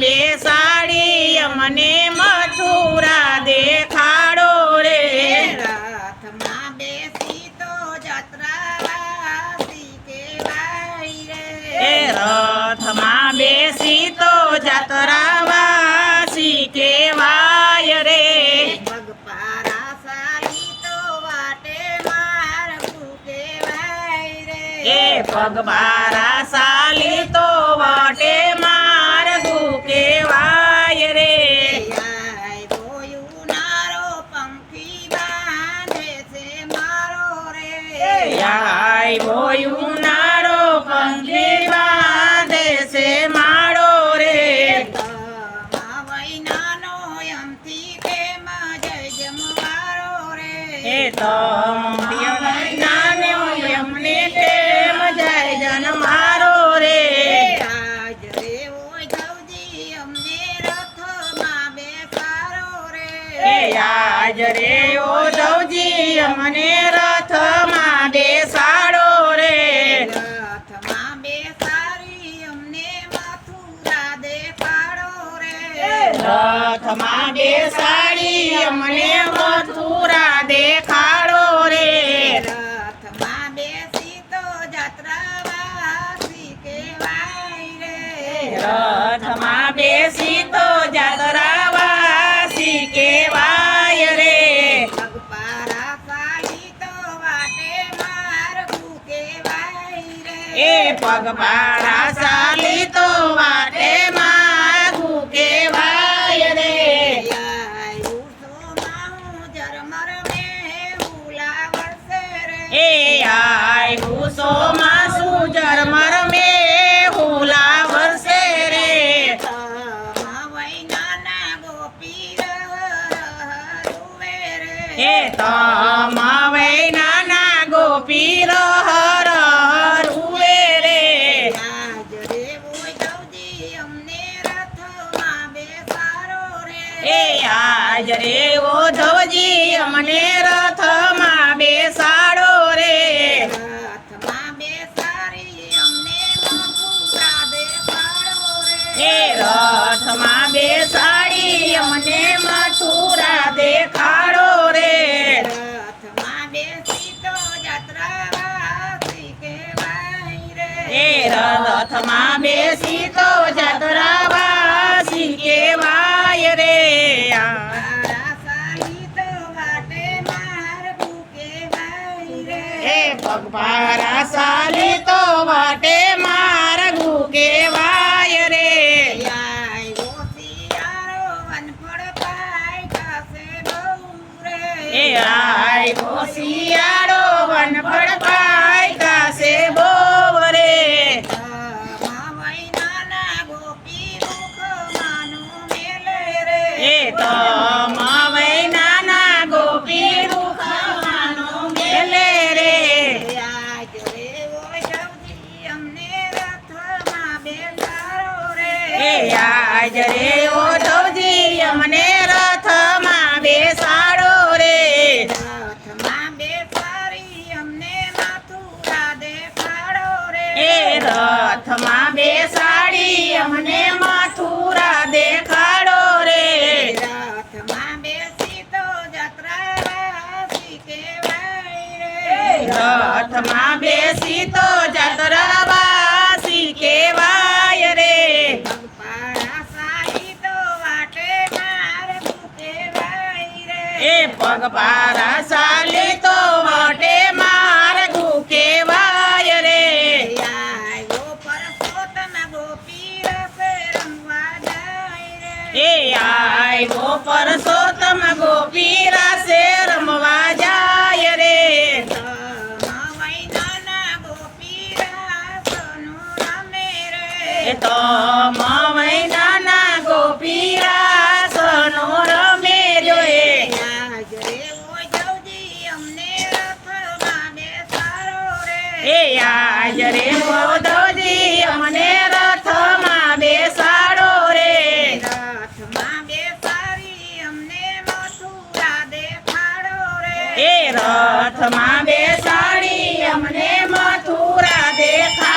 બેસાડી અમને મથુરા દેખાડો રે. રથમાં બેસી તો જત્રાવાસી કહેવાય એ રે રથમાં બેસી તો જાતરાવાસી કેવાય રે. પગપાળા સાલી તો વાટે મારવું કહેવાય રે. એ પગબારા સાલી તો વટે બોયું નાડો પંખી બાંધે માળો રે. વૈનાનો એમથી કેમ જય જમવારો રે. એ તો આજ રે ઓ દવજી અમને રથમાં રથમાં બેસાડી અમને મથુરા દેખાડો રે. રથમાં બેસી તો જાત્રાવાસી કેવાય રે. રથમાં બેસી તો જાતરાવાસી કેવાય રે. પગપારા સાડી તો વાટે મારવું કેવાય રે. એ પગપારા સાડી તો વાટે એ નાના ગોપી રહર રૂવે રે. આજ રે અમને રથમાં બેસારો રે. એ આજ રે ઓધવજી અમને રથમાં બેસાડો રે. રથમાં બેસારી અમને મથુરા દેખાડો એ રથમાં બેસાડી અમને મથુરા દેખાડો રથમાં બેસી તો જાતરાવાસી કેવાય રે તારા સાલી તો વાટે મારગું કેવાય રે આયો શિયાળો વનફળ પાય કાસે રે એ આય શિયાળો વનફળ પાય આજ ઓઢવજી અમને રથમાં બેસાડો રે. રથમાં બેસાડી અમને માથુરા દેખાડો રે. એ રથમાં બેસાડી અમને માથુરા દેખાડો રે. રથમાં બેસી તો જત્રા રાસી કેવાય રે. રથમાં બેસી તો રે પારા સાલી તો વટે મારગું કેવાય રે. એ આયો પરસોત્તમ ગોપી હાજરે મોદોજી અમને રથમાં બેસાડો રે. રથમાં બેસાડી અમને મથુરા દેખાડો રે. એ રથમાં બેસાડી અમને મથુરા દેખાડો